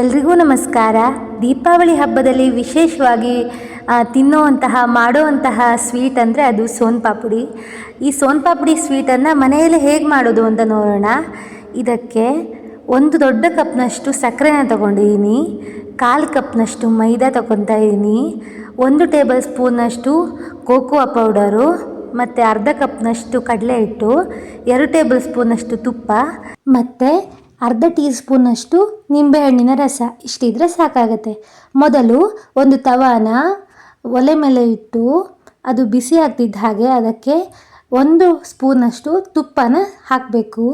ಎಲ್ರಿಗೂ ನಮಸ್ಕಾರ. ದೀಪಾವಳಿ ಹಬ್ಬದಲ್ಲಿ ವಿಶೇಷವಾಗಿ ತಿನ್ನುವಂತಹ, ಮಾಡುವಂತಹ ಸ್ವೀಟ್ ಅಂದರೆ ಅದು ಸೋನ್ ಪಾಪುಡಿ ಈ ಸೋನ್ ಪಾಪುಡಿ ಸ್ವೀಟನ್ನು ಮನೆಯಲ್ಲಿ ಹೇಗೆ ಮಾಡೋದು ಅಂತ ನೋಡೋಣ. ಇದಕ್ಕೆ ಒಂದು ದೊಡ್ಡ ಕಪ್ನಷ್ಟು ಸಕ್ಕರೆನ ತಗೊಂಡಿದ್ದೀನಿ ಕಾಲು ಕಪ್ನಷ್ಟು ಮೈದಾ ತೊಗೊತಾ ಇದ್ದೀನಿ ಒಂದು ಟೇಬಲ್ ಸ್ಪೂನಷ್ಟು ಕೋಕೋ ಪೌಡರು ಮತ್ತು ಅರ್ಧ ಕಪ್ನಷ್ಟು ಕಡಲೆ ಹಿಟ್ಟು, ಎರಡು ಟೇಬಲ್ ಸ್ಪೂನಷ್ಟು ತುಪ್ಪ, ಮತ್ತು ಅರ್ಧ ಟೀ ಸ್ಪೂನಷ್ಟು ನಿಂಬೆಹಣ್ಣಿನ ರಸ. ಇಷ್ಟಿದ್ರೆ ಸಾಕಾಗತ್ತೆ. ಮೊದಲು ಒಂದು ತವಾನ ಒಲೆ ಮೇಲೆ ಇಟ್ಟು ಅದು ಬಿಸಿ ಆಗ್ತಿದ್ದ ಹಾಗೆ ಅದಕ್ಕೆ ಒಂದು ಸ್ಪೂನಷ್ಟು ತುಪ್ಪನ ಹಾಕಬೇಕು.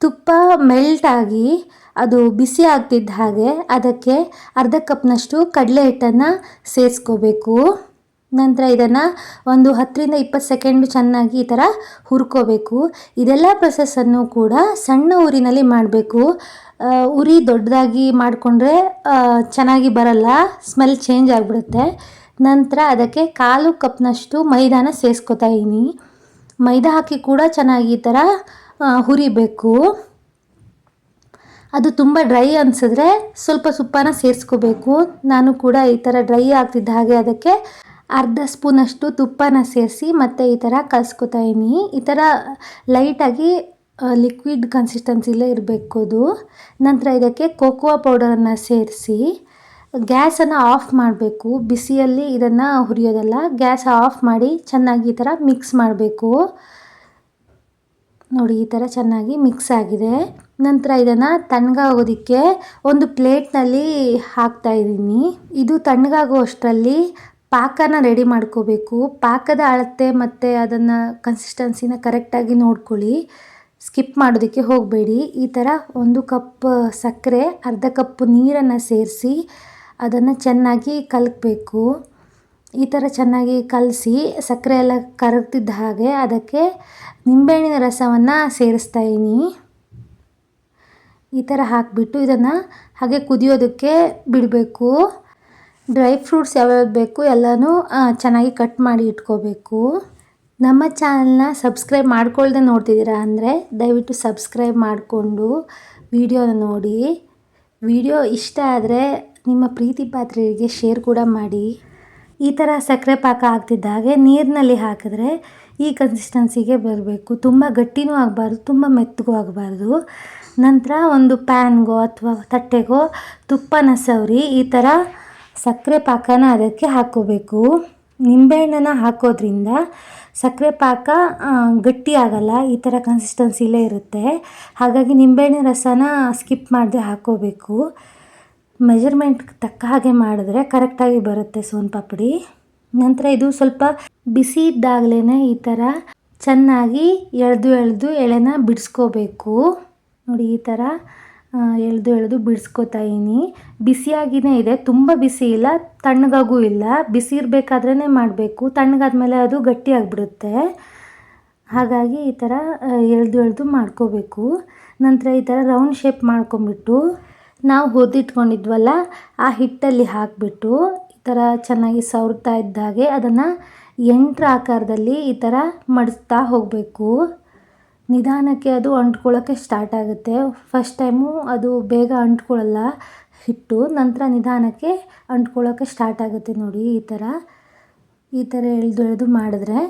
ತುಪ್ಪ ಮೆಲ್ಟಾಗಿ ಅದು ಬಿಸಿ ಆಗ್ತಿದ್ದ ಹಾಗೆ ಅದಕ್ಕೆ ಅರ್ಧ ಕಪ್ನಷ್ಟು ಕಡಲೆ ಹಿಟ್ಟನ್ನು ಸೇರಿಸ್ಕೋಬೇಕು ನಂತರ ಇದನ್ನು ಒಂದು ಹತ್ತರಿಂದ ಇಪ್ಪತ್ತು ಸೆಕೆಂಡು ಚೆನ್ನಾಗಿ ಈ ಥರ ಹುರ್ಕೋಬೇಕು. ಇದೆಲ್ಲ ಪ್ರೊಸೆಸ್ಸನ್ನು ಕೂಡ ಸಣ್ಣ ಊರಿನಲ್ಲಿ ಮಾಡಬೇಕು. ಉರಿ ದೊಡ್ಡದಾಗಿ ಮಾಡಿಕೊಂಡ್ರೆ ಚೆನ್ನಾಗಿ ಬರಲ್ಲ ಸ್ಮೆಲ್ ಚೇಂಜ್ ಆಗಿಬಿಡುತ್ತೆ. ನಂತರ ಅದಕ್ಕೆ ಕಾಲು ಕಪ್ನಷ್ಟು ಮೈದಾನ ಸೇರಿಸ್ಕೊತಾ ಇದ್ದೀನಿ ಮೈದಾ ಹಾಕಿ ಕೂಡ ಚೆನ್ನಾಗಿ ಈ ಥರ ಹುರಿಬೇಕು. ಅದು ತುಂಬ ಡ್ರೈ ಅನಿಸಿದ್ರೆ ಸ್ವಲ್ಪ ಸುಪ್ಪನ ಸೇರಿಸ್ಕೋಬೇಕು ನಾನು ಕೂಡ ಈ ಥರ ಡ್ರೈ ಆಗ್ತಿದ್ದ ಹಾಗೆ ಅದಕ್ಕೆ ಅರ್ಧ ಸ್ಪೂನಷ್ಟು ತುಪ್ಪನ ಸೇರಿಸಿ ಮತ್ತು ಈ ಥರ ಕಲಿಸ್ಕೊತಾ ಇದ್ದೀನಿ. ಈ ಥರ ಲೈಟಾಗಿ ಲಿಕ್ವಿಡ್ ಕನ್ಸಿಸ್ಟೆನ್ಸಿಲೇ ಇರಬೇಕು ಅದು. ನಂತರ ಇದಕ್ಕೆ ಕೋಕೋ ಪೌಡರನ್ನು ಸೇರಿಸಿ, ಗ್ಯಾಸನ್ನು ಆಫ್ ಮಾಡಬೇಕು. ಬಿಸಿಯಲ್ಲಿ ಇದನ್ನು ಹುರಿಯೋದಲ್ಲ, ಗ್ಯಾಸ್ ಆಫ್ ಮಾಡಿ ಚೆನ್ನಾಗಿ ಈ ಥರ ಮಿಕ್ಸ್ ಮಾಡಬೇಕು. ನೋಡಿ, ಈ ಥರ ಚೆನ್ನಾಗಿ ಮಿಕ್ಸ್ ಆಗಿದೆ. ನಂತರ ಇದನ್ನು ತಣ್ಣಗಾಗೋದಕ್ಕೆ ಒಂದು ಪ್ಲೇಟ್ನಲ್ಲಿ ಹಾಕ್ತಾ ಇದ್ದೀನಿ. ಇದು ತಣ್ಣಗಾಗೋ ಅಷ್ಟರಲ್ಲಿ ಪಾಕನ ರೆಡಿ ಮಾಡ್ಕೋಬೇಕು. ಪಾಕದ ಅಳತೆ ಮತ್ತು ಅದನ್ನು ಕನ್ಸಿಸ್ಟೆನ್ಸಿನ ಕರೆಕ್ಟಾಗಿ ನೋಡ್ಕೊಳ್ಳಿ. ಸ್ಕಿಪ್ ಮಾಡೋದಕ್ಕೆ ಹೋಗಬೇಡಿ. ಈ ಥರ ಒಂದು ಕಪ್ ಸಕ್ಕರೆ, ಅರ್ಧ ಕಪ್ ನೀರನ್ನು ಸೇರಿಸಿ ಅದನ್ನು ಚೆನ್ನಾಗಿ ಕಲಕಬೇಕು. ಈ ಥರ ಚೆನ್ನಾಗಿ ಕಲಸಿ ಸಕ್ಕರೆ ಎಲ್ಲ ಕರಗ್ತಿದ್ದ ಹಾಗೆ ಅದಕ್ಕೆ ನಿಂಬೆಹಣ್ಣಿನ ರಸವನ್ನು ಸೇರಿಸ್ತಾ ಇದ್ದೀನಿ ಈ ಥರ ಹಾಕಿಬಿಟ್ಟು ಇದನ್ನು ಹಾಗೆ ಕುದಿಯೋದಕ್ಕೆ ಬಿಡಬೇಕು. ಡ್ರೈ ಫ್ರೂಟ್ಸ್ ಯಾವ್ಯಾವ್ದು ಬೇಕು ಎಲ್ಲನೂ ಚೆನ್ನಾಗಿ ಕಟ್ ಮಾಡಿ ಇಟ್ಕೋಬೇಕು. ನಮ್ಮ ಚಾನಲ್ನ ಸಬ್ಸ್ಕ್ರೈಬ್ ಮಾಡ್ಕೊಳ್ದೆ ನೋಡ್ತಿದ್ದೀರಾ ಅಂದರೆ ದಯವಿಟ್ಟು ಸಬ್ಸ್ಕ್ರೈಬ್ ಮಾಡಿಕೊಂಡು ವಿಡಿಯೋನ ನೋಡಿ. ವಿಡಿಯೋ ಇಷ್ಟ ಆದರೆ ನಿಮ್ಮ ಪ್ರೀತಿ ಪಾತ್ರೆಗೆ ಶೇರ್ ಕೂಡ ಮಾಡಿ. ಈ ಥರ ಸಕ್ಕರೆ ಪಾಕ ಆಗ್ತಿದ್ದ ಹಾಗೆ ನೀರಿನಲ್ಲಿ ಹಾಕಿದ್ರೆ ಈ ಕನ್ಸಿಸ್ಟೆನ್ಸಿಗೆ ಬರಬೇಕು. ತುಂಬ ಗಟ್ಟಿನೂ ಆಗಬಾರ್ದು, ತುಂಬ ಮೆತ್ತಗೂ ಆಗಬಾರ್ದು. ನಂತರ ಒಂದು ಪ್ಯಾನ್ಗೋ ಅಥವಾ ತಟ್ಟೆಗೋ ತುಪ್ಪನ ಸವರಿ ಈ ಥರ ಸಕ್ಕರೆ ಪಾಕನ ಅದಕ್ಕೆ ಹಾಕೋಬೇಕು ನಿಂಬೆಹಣ್ಣನ್ನು ಹಾಕೋದ್ರಿಂದ ಸಕ್ಕರೆ ಪಾಕ ಗಟ್ಟಿಯಾಗಲ್ಲ ಈ ಥರ ಕನ್ಸಿಸ್ಟೆನ್ಸಿಲೇ ಇರುತ್ತೆ. ಹಾಗಾಗಿ ನಿಂಬೆಹಣ್ಣಿನ ರಸನ ಸ್ಕಿಪ್ ಮಾಡದೆ ಹಾಕ್ಕೋಬೇಕು. ಮೆಜರ್ಮೆಂಟ್ ತಕ್ಕ ಹಾಗೆ ಮಾಡಿದ್ರೆ ಕರೆಕ್ಟಾಗಿ ಬರುತ್ತೆ ಸೋನ್ ಪಾಪಡಿ. ನಂತರ ಇದು ಸ್ವಲ್ಪ ಬಿಸಿ ಇದ್ದಾಗಲೇ ಈ ಥರ ಚೆನ್ನಾಗಿ ಎಳೆದು ಎಳೆದು ಎಳೆನ ಬಿಡಿಸ್ಕೋಬೇಕು. ನೋಡಿ ಈ ಥರ ಎಳೆದು ಎಳೆದು ಬಿಡಿಸ್ಕೋತಾ ಇದ್ದೀನಿ. ಬಿಸಿಯಾಗಿಯೇ ಇದೆ, ತುಂಬ ಬಿಸಿ ಇಲ್ಲ, ತಣ್ಣಗಾಗೂ ಇಲ್ಲ. ಬಿಸಿ ಇರಬೇಕಾದ್ರೇ ಮಾಡಬೇಕು. ತಣ್ಣಗಾದ್ಮೇಲೆ ಅದು ಗಟ್ಟಿ ಆಗಿಬಿಡುತ್ತೆ. ಹಾಗಾಗಿ ಈ ಥರ ಎಳೆದು ಎಳೆದು ಮಾಡ್ಕೋಬೇಕು. ನಂತರ ಈ ಥರ ರೌಂಡ್ ಶೇಪ್ ಮಾಡ್ಕೊಂಬಿಟ್ಟು ನಾವು ಹೊದಿಟ್ಕೊಂಡಿದ್ವಲ್ಲ ಆ ಹಿಟ್ಟಲ್ಲಿ ಹಾಕಿಬಿಟ್ಟು ಈ ಥರ ಚೆನ್ನಾಗಿ ಸವರ್ತಾ ಇದ್ದಾಗೆ ಅದನ್ನು ಎಂಟ್ರ ಆಕಾರದಲ್ಲಿ ಈ ಥರ ಮಡಿಸ್ತಾ ಹೋಗಬೇಕು. ನಿಧಾನಕ್ಕೆ ಅದು ಅಂಟ್ಕೊಳ್ಳೋಕ್ಕೆ ಸ್ಟಾರ್ಟ್ ಆಗುತ್ತೆ. ಫಸ್ಟ್ ಟೈಮು ಅದು ಬೇಗ ಅಂಟ್ಕೊಳ್ಳಲ್ಲ, ಹಿಟ್ಟು, ನಂತರ ನಿಧಾನಕ್ಕೆ ಅಂಟ್ಕೊಳ್ಳೋಕ್ಕೆ ಸ್ಟಾರ್ಟ್ ಆಗುತ್ತೆ ನೋಡಿ ಈ ಥರ. ಈ ಥರ ಎಳೆದು ಎಳೆದು ಮಾಡಿದ್ರೆ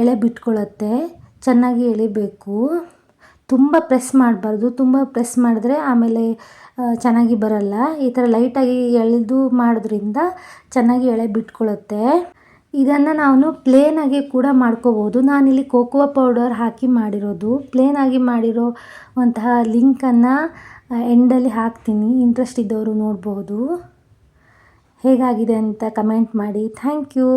ಎಳೆ ಬಿಟ್ಕೊಳ್ಳುತ್ತೆ, ಚೆನ್ನಾಗಿ ಎಳಿಬೇಕು. ತುಂಬ ಪ್ರೆಸ್ ಮಾಡಬಾರ್ದು, ತುಂಬ ಪ್ರೆಸ್ ಮಾಡಿದ್ರೆ ಆಮೇಲೆ ಚೆನ್ನಾಗಿ ಬರಲ್ಲ. ಈ ಥರ ಲೈಟಾಗಿ ಎಳೆದು ಮಾಡೋದ್ರಿಂದ ಚೆನ್ನಾಗಿ ಎಳೆ ಬಿಟ್ಕೊಳ್ಳುತ್ತೆ. ಇದನ್ನು ನಾನು ಪ್ಲೇನಾಗಿ ಕೂಡ ಮಾಡ್ಕೋಬೋದು. ನಾನಿಲ್ಲಿ ಕೋಕೋ ಪೌಡರ್ ಹಾಕಿ ಮಾಡಿರೋದು. ಪ್ಲೇನಾಗಿ ಮಾಡಿರೋ ಅಂತಹ ಲಿಂಕನ್ನು ಎಂಡಲ್ಲಿ ಹಾಕ್ತೀನಿ. ಇಂಟ್ರೆಸ್ಟ್ ಇದ್ದವರು ನೋಡ್ಬೋದು. ಹೇಗಾಗಿದೆ ಅಂತ ಕಮೆಂಟ್ ಮಾಡಿ. Thank you